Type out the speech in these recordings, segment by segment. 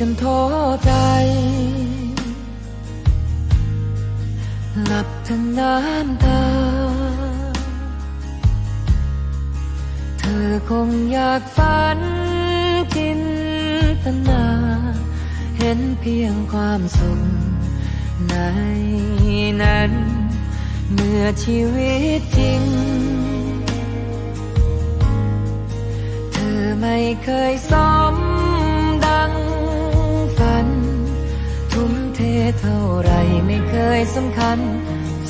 จนท้อใจ หลับทั้งน้ำตา เธอคงอยากฝันจินตนา เห็นเพียงความสุขในนั้น เมื่อชีวิตจริง เธอไม่เคยซ้อม ยสำคัญ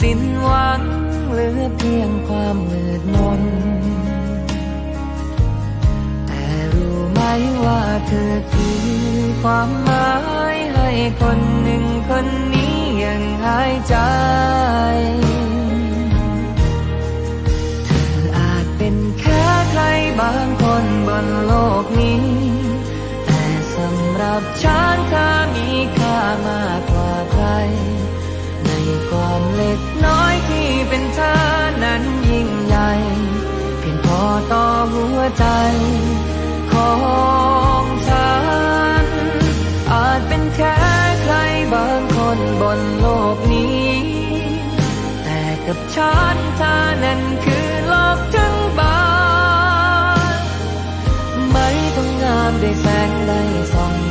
สิ้นหวังเหลือเพียงความมืดมน แต่รู้ไหมว่าเธอคือความหมายให้คนหนึ่งคนนี้ยังหายใจเธออาจเป็นแค่ใครบางคนบนโลกนี้ แต่สำหรับฉันเธอมีค่ามากกว่า กน้อยที่เป็นเธอนั้นยิ่งใหญ่เพียงพอต่อหัวใจของฉัน อาจเป็นแค่ใครบางคนบนโลกนี้ แต่กับฉันเธอนั้นคือโลกทั้งใบไม่ต้องงามได้แสงได้ส่อง